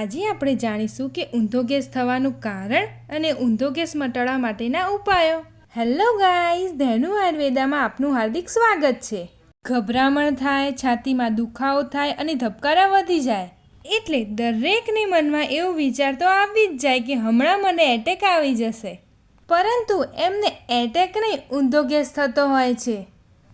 આજે આપણે જાણીશું કે ઊંધો ગેસ થવાનું કારણ અને ઊંધો ગેસ મટાડવા માટેના ઉપાયો. હેલો ગાઈઝ ધેનુ આયુર્વેદામાં આપનું હાર્દિક સ્વાગત છે. ગભરામણ થાય, છાતીમાં દુખાવો થાય અને ધબકારા વધી જાય. એટલે દરેકને મનમાં એવો વિચાર તો આવી જ જાય કે હમણાં મને એટેક આવી જશે. પરંતુ એમને એટેક નહીં, ઊંધો ગેસ થતો હોય છે.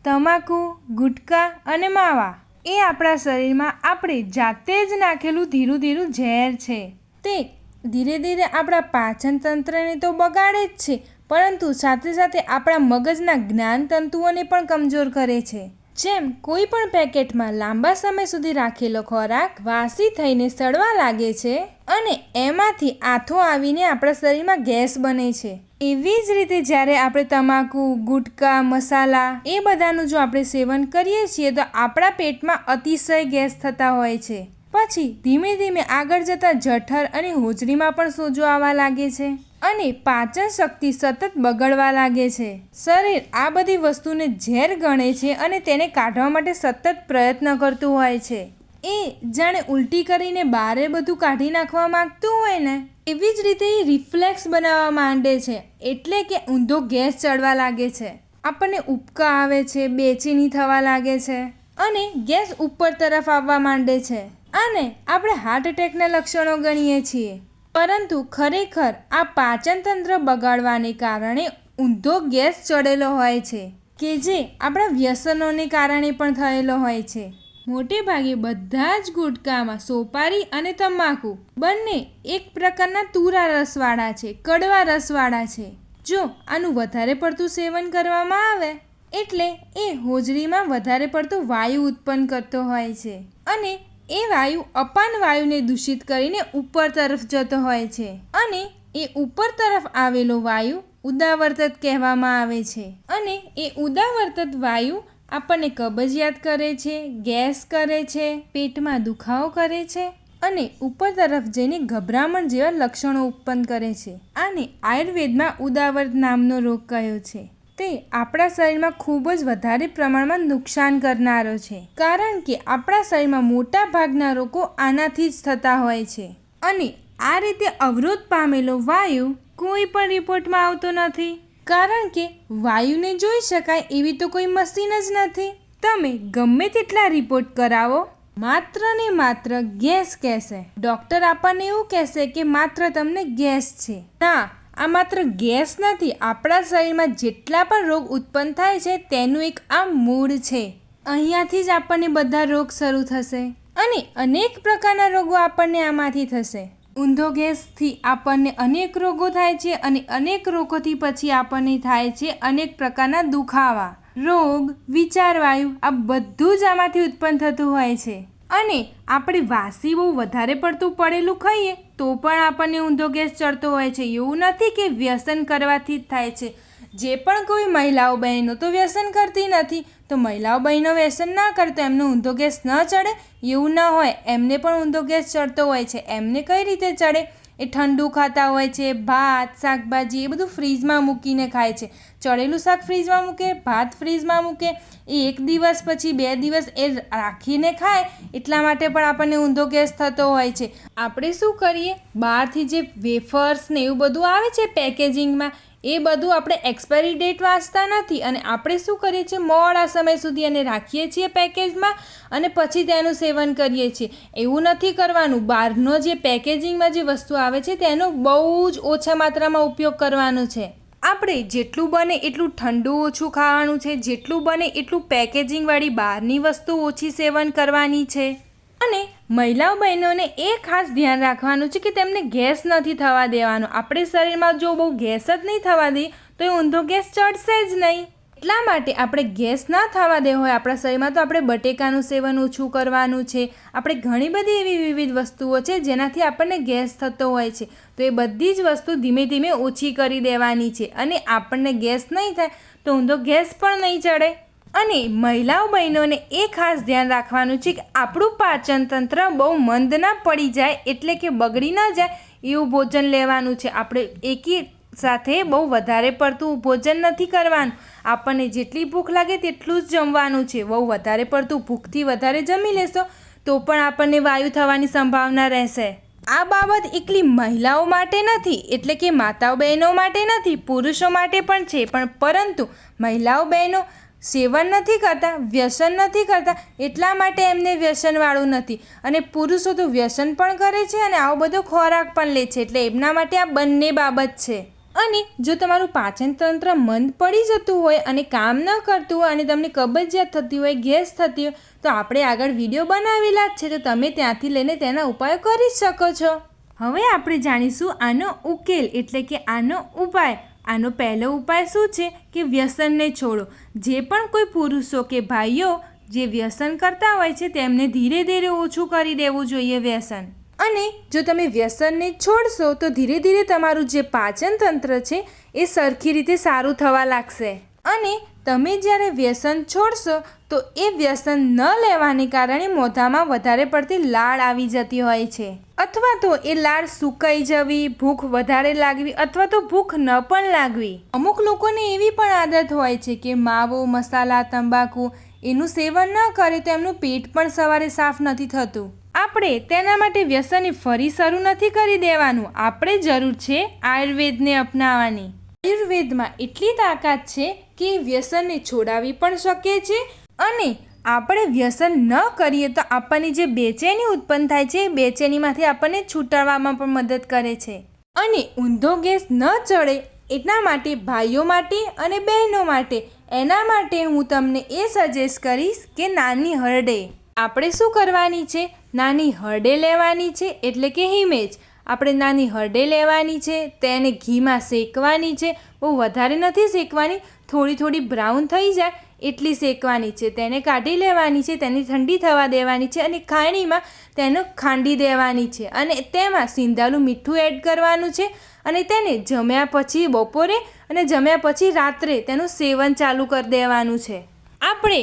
તમાકુ, ગુટકા અને માવા. એ આપણા શરીરમાં આપણે જાતે જ નાખેલું ધીરું ધીરું ઝેર છે. તે ધીરે ધીરે આપણા પાચન તંત્રને તો બગાડે જ છે, પરંતુ સાથે સાથે આપણા મગજના જ્ઞાન તંતુઓને પણ કમજોર કરે છે. જેમ કોઈ પણ પેકેટમાં લાંબા સમય સુધી રાખેલો ખોરાક વાસી થઈને સડવા લાગે છે અને એમાંથી આથો આવીને આપણા શરીરમાં ગેસ બને છે. એવી જ રીતે જ્યારે આપણે તમાકુ, ગુટકા, મસાલા એ બધાનું જો આપણે સેવન કરીએ છીએ તો આપણા પેટમાં અતિશય ગેસ થતા હોય છે. પછી ધીમે ધીમે આગળ જતાં જઠર અને હોજરીમાં પણ સોજો આવવા લાગે છે અને પાચન શક્તિ સતત બગડવા લાગે છે. શરીર આ બધી વસ્તુને ઝેર ગણે છે અને તેને કાઢવા માટે સતત પ્રયત્ન કરતું હોય છે. એ જાણે ઉલટી કરીને બારે બધું કાઢી નાખવા માગતું હોય ને? એવી જ રીતે એ રિફ્લેક્સ બનાવવા માંડે છે, એટલે કે ઊંધો ગેસ ચડવા લાગે છે. આપણને ઉપકા આવે છે, બેચીની થવા લાગે છે અને ગેસ ઉપર તરફ આવવા માંડે છે. અને આપણે હાર્ટ એટેકના લક્ષણો ગણીએ છીએ. પરંતુ ખરેખર આ પાચનતંત્ર બગાડવાને કારણે ઊંધો ગેસ ચડેલો હોય છે, કે જે આપણા વ્યસનોને કારણે પણ થયેલો હોય છે. મોટે ભાગે બધા જ ગુટકામાં સોપારી અને તમાકુ. બંને એક પ્રકારના તુરા રસવાળા છે, કડવા રસવાળા છે. જો આનું વધારે પડતું સેવન કરવામાં આવે, એટલે એ હોજરીમાં વધારે પડતું વાયુ ઉત્પન્ન કરતો હોય છે અને એ વાયુ અપાન વાયુને દૂષિત કરીને ઉપર તરફ જતો હોય છે અને એ ઉપર તરફ આવેલો વાયુ ઉદાવર્તત કહેવામાં આવે છે અને એ ઉદાવર્તત વાયુ આપણને કબજિયાત કરે છે, ગેસ કરે છે, પેટમાં દુખાવો કરે છે અને ઉપર તરફ જઈને ગભરામણ જેવા લક્ષણો ઉત્પન્ન કરે છે. આને આયુર્વેદમાં ઉદાવર્ત નામનો રોગ કયો છે. તે આપણા શરીરમાં ખૂબ જ વધારે પ્રમાણમાં નુકસાન કરનારો છે. કારણ કે આપણા શરીરમાં મોટા ભાગના રોગો આનાથી જ થતા હોય છે. અને આ રીતે અવરોધ પામેલો વાયુ કોઈ પણ રિપોર્ટમાં આવતો નથી. કારણ કે વાયુને જોઈ શકાય એવી તો કોઈ મશીન જ નથી. તમે ગમે તેટલા રિપોર્ટ કરાવો, માત્ર ને માત્ર ગેસ કહેશે. ડૉક્ટર આપણને એવું કહેશે કે માત્ર તમને ગેસ છે. ના, આ માત્ર ગેસ નથી. આપણા શરીરમાં જેટલા પણ રોગ ઉત્પન્ન થાય છે, તેનું એક આ મૂળ છે. અહીંયાથી જ આપણને બધા રોગ શરૂ થશે અને અનેક પ્રકારના રોગો આપણને આમાંથી થશે. ઊંધો ગેસથી આપણને અનેક રોગો થાય છે અને અનેક રોગોથી પછી આપણને થાય છે અનેક પ્રકારના દુખાવા, રોગ, વિચારવાયુ, આ બધું જ આમાંથી ઉત્પન્ન થતું હોય છે. અને આપણે વાસી બહુ વધારે પડતું પડેલું ખાઈએ તો પણ આપણને ઊંધો ગેસ ચડતો હોય છે. એવું નથી કે વ્યસન કરવાથી જ થાય છે. જે પણ કોઈ મહિલાઓ બહેનો તો વ્યસન કરતી નથી, તો મહિલાઓ બહેનો વ્યસન ના કરતો એમનો ઊંધો ગેસ ન ચડે? એવું ન હોય. એમને પણ ઊંધો ગેસ ચડતો હોય છે. એમને કઈ રીતે ચડે? એ ઠંડુ ખાતા હોય છે, ભાત, શાકભાજી એ બધું ફ્રીજમાં મૂકીને ખાય છે. ચડેલું શાક ફ્રીજમાં મૂકે, ભાત ફ્રીજમાં મૂકે, એ એક દિવસ પછી બે દિવસ એ રાખીને ખાય, એટલા માટે પણ આપણને ઊંધો ગેસ થતો હોય છે. આપણે શું કરીએ? બહારથી જે વેફર્સ ને એવું બધું આવે છે પેકેજિંગમાં એ બધું આપણે એક્સપાયરી ડેટ વાંચતા નથી અને આપણે શું કરીએ છીએ? મોડા સમય સુધી એને રાખીએ છીએ પેકેજમાં અને પછી તેનું સેવન કરીએ છીએ. એવું નથી કરવાનું. બહારનો જે પેકેજિંગમાં જે વસ્તુ આવે છે, તેનો બહુ જ ઓછા માત્રામાં ઉપયોગ કરવાનો છે. આપણે જેટલું બને એટલું ઠંડુ ઓછું ખાવાનું છે. જેટલું બને એટલું પેકેજિંગવાળી બહારની વસ્તુ ઓછી સેવન કરવાની છે. અને મહિલાઓ બહેનોને એ ખાસ ધ્યાન રાખવાનું છે કે તેમને ગેસ નથી થવા દેવાનો. આપણે શરીરમાં જો બહુ ગેસ જ નહીં થવા દઈએ, તો એ ઊંધો ગેસ ચડશે જ નહીં. એટલા માટે આપણે ગેસ ના થવા દે હોય આપણા શરીરમાં, તો આપણે બટેકાનું સેવન ઓછું કરવાનું છે. આપણે ઘણી બધી એવી વિવિધ વસ્તુઓ છે જેનાથી આપણને ગેસ થતો હોય છે. તો એ બધી જ વસ્તુ ધીમે ધીમે ઓછી કરી દેવાની છે. અને આપણને ગેસ નહીં થાય, તો ઊંધો ગેસ પણ નહીં ચડે. અને મહિલાઓ બહેનોને એ ખાસ ધ્યાન રાખવાનું છે કે આપણું પાચન તંત્ર બહુ મંદ ના પડી જાય એટલે કે બગડી ન જાય એવું ભોજન લેવાનું છે. આપણે એકી સાથે બહુ વધારે પડતું ભોજન નથી કરવાનું. આપણને જેટલી ભૂખ લાગે તેટલું જ જમવાનું છે. બહુ વધારે પડતું ભૂખથી વધારે જમી લેશો તો પણ આપણને વાયુ થવાની સંભાવના રહેશે. આ બાબત એકલી મહિલાઓ માટે નથી, એટલે કે માતાઓ બહેનો માટે નથી, પુરુષો માટે પણ છે. પણ પરંતુ મહિલાઓ બહેનો સેવન નથી કરતા, વ્યસન નથી કરતા, એટલા માટે એમને વ્યસનવાળું નથી. અને પુરુષો તો વ્યસન પણ કરે છે અને આવો બધો ખોરાક પણ લે છે, એટલે એમના માટે આ બંને બાબત છે. અને જો તમારું પાચનતંત્ર મંદ પડી જતું હોય અને કામ ન કરતું હોય અને તમને કબજિયાત થતી હોય, ગેસ થતી હોય, તો આપણે આગળ વીડિયો બનાવેલા જ છે, તો તમે ત્યાંથી લઈને તેના ઉપાયો કરી શકો છો. હવે આપણે જાણીશું આનો ઉકેલ, એટલે કે આનો ઉપાય. આનો પહેલો ઉપાય શું છે કે વ્યસનને છોડો. જે પણ કોઈ પુરુષો કે ભાઈઓ જે વ્યસન કરતા હોય છે તેમને ધીરે ધીરે ઓછું કરી દેવું જોઈએ વ્યસન. અને જો તમે વ્યસનને છોડશો તો ધીરે ધીરે તમારું જે પાચન તંત્ર છે એ સરખી રીતે સારું થવા લાગશે. અને તમે જ્યારે વ્યસન છોડશો, તો એ વ્યસન ન લેવાને કારણે મોઢામાં વધારે પડતી લાળ આવી જતી હોય છે. અથવા તો એ લાળ સુકાઈ જવી, ભૂખ વધારે લાગવી, અથવા તો ભૂખ ન પણ લાગવી. અમુક લોકોને એવી પણ આદત હોય છે કે માવો, મસાલા, તંબાકુ એનું સેવન ન કરે તો એમનું પેટ પણ સવારે સાફ નથી થતું. આપણે તેના માટે વ્યસનને ફરી શરૂ નથી કરી દેવાનું. આપણે જરૂર છે આયુર્વેદને અપનાવવાની. આયુર્વેદમાં એટલી તાકાત છે કે વ્યસનને છોડાવી પણ શકે છે અને આપણે વ્યસન ન કરીએ તો આપણને જે બેચેની ઉત્પન્ન થાય છે એ બેચેનીમાંથી આપણને છૂટાડવામાં પણ મદદ કરે છે. અને ઊંધો ગેસ ન ચડે એટલા માટે ભાઈઓ માટે અને બહેનો માટે એના માટે હું તમને એ સજેસ્ટ કરીશ કે નાની હરડે. આપણે શું કરવાની છે? નાની હરડે લેવાની છે એટલે કે હિમેજ આપણે નાની હરડે લેવાની છે, તેને ઘીમાં શેકવાની છે, બહુ વધારે નથી શેકવાની, થોડી થોડી બ્રાઉન થઈ જાય, એટલી શેકવાની છે, તેને કાઢી લેવાની છે, તેની ઠંડી થવા દેવાની છે અને ખાણીમાં તેને ખાંડી દેવાની છે અને તેમાં સિંધાલું મીઠું એડ કરવાનું છે અને તેને જમ્યા પછી બપોરે અને જમ્યા પછી રાત્રે તેનું સેવન ચાલુ કરી દેવાનું છે. આપણે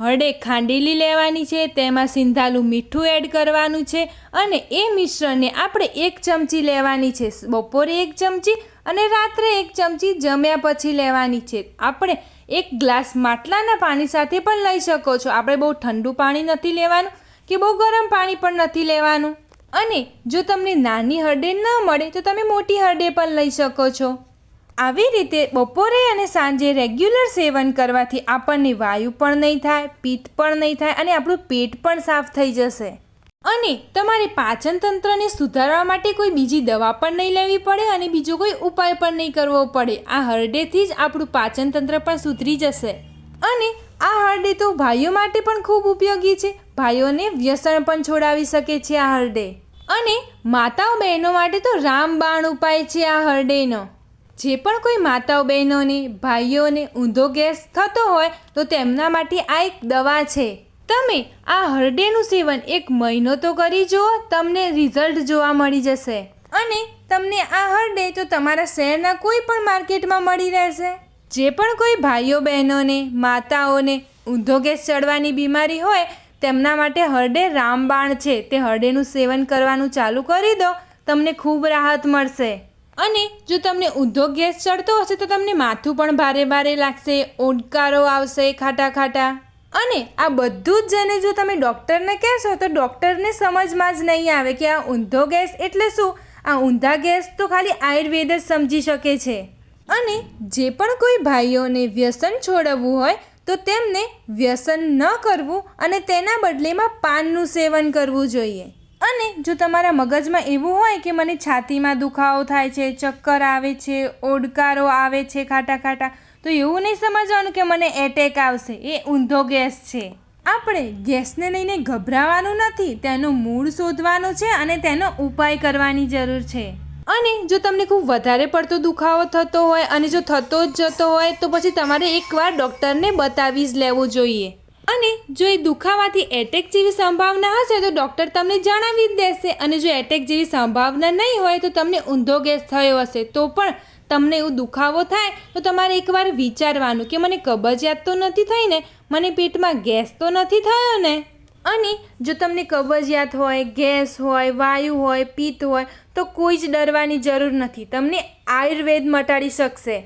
હળડે ખાંડેલી લેવાની છે, તેમાં સિંધાલું મીઠું એડ કરવાનું છે અને એ મિશ્રણને આપણે એક ચમચી લેવાની છે. બપોરે એક ચમચી અને રાત્રે એક ચમચી જમ્યા પછી લેવાની છે. આપણે એક ગ્લાસ માટલાના પાણી સાથે પણ લઈ શકો છો. આપણે બહુ ઠંડુ પાણી નથી લેવાનું કે બહુ ગરમ પાણી પણ નથી લેવાનું. અને જો તમને નાની હરડે ન મળે તો તમે મોટી હરડે પણ લઈ શકો છો. આવી રીતે બપોરે અને સાંજે રેગ્યુલર સેવન કરવાથી આપણને વાયુ પણ નહીં થાય, પિત્ત પણ નહીં થાય અને આપણું પેટ પણ સાફ થઈ જશે. અને તમારે પાચન તંત્રને સુધારવા માટે કોઈ બીજી દવા પણ નહીં લેવી પડે અને બીજો કોઈ ઉપાય પણ નહીં કરવો પડે. આ હરડેથી જ આપણું પાચન તંત્ર પણ સુધરી જશે. અને આ હરડે તો ભાઈઓ માટે પણ ખૂબ ઉપયોગી છે. ભાઈઓને વ્યસન પણ છોડાવી શકે છે આ હરડે અને માતાઓ બહેનો માટે તો રામબાણ ઉપાય છે આ હરડેનો જે પણ કોઈ માતાઓ બહેનોને, ભાઈઓને ઊંધો ગેસ થતો હોય તો તેમના માટે આ એક દવા છે. તમે આ હરડેનું સેવન એક મહિનો તો કરી જુઓ, તમને રિઝલ્ટ જોવા મળી જશે. અને તમને આ હરડે તો તમારા શહેરના કોઈ પણ માર્કેટમાં મળી રહેશે. જે પણ કોઈ ભાઈઓ બહેનોને, માતાઓને ઊંધો ગેસ ચડવાની બીમારી હોય, તેમના માટે હરડે રામબાણ છે. તે હરડેનું સેવન કરવાનું ચાલુ કરી દો, તમને ખૂબ રાહત મળશે. અને જો તમને ઊંધો ગેસ ચડતો હશે તો તમને માથું પણ ભારે ભારે લાગશે ઓડકારો આવશે ખાટા ખાટા. અને આ બધું જ જઈને જો તમે ડૉક્ટરને કહેશો તો ડૉક્ટરને સમજમાં જ નહીં આવે કે આ ઊંધો ગેસ એટલે શું? આ ઊંધા ગેસ તો ખાલી આયુર્વેદ જ સમજી શકે છે. અને જે પણ કોઈ ભાઈઓને વ્યસન છોડવવું હોય તો તેમને વ્યસન ન કરવું અને તેના બદલેમાં પાનનું સેવન કરવું જોઈએ. અને જો તમારા મગજમાં એવું હોય કે મને છાતીમાં દુખાવો થાય છે, ચક્કર આવે છે, ઓડકારો આવે છે ખાટા ખાટા, તો એવું નહીં સમજવાનું કે મને એટેક આવશે. એ ઊંધો ગેસ છે. આપણે ગેસને લઈને ગભરાવાનું નથી, તેનું મૂળ શોધવાનું છે અને તેનો ઉપાય કરવાની જરૂર છે. અને જો તમને ખૂબ વધારે પડતો દુખાવો થતો હોય અને જો થતો જ જતો હોય, તો પછી તમારે એકવાર ડૉક્ટરને બતાવી જ લેવું જોઈએ. અને જો એ દુખાવાથી એટેક જેવી સંભાવના હશે તો ડૉક્ટર તમને જણાવી જ દેશે. અને જો એટેક જેવી સંભાવના નહીં હોય તો તમને ઊંધો ગેસ થયો હશે. તો પણ તમને એવું દુખાવો થાય તો તમારે એકવાર વિચારવાનું કે મને કબજિયાત તો નથી થઈ ને, મને પેટમાં ગેસ તો નથી થયો ને? અને જો તમને કબજિયાત હોય, ગેસ હોય, વાયુ હોય, પિત્ત હોય તો કોઈ જ ડરવાની જરૂર નથી. તમને આયુર્વેદ મટાડી શકશે.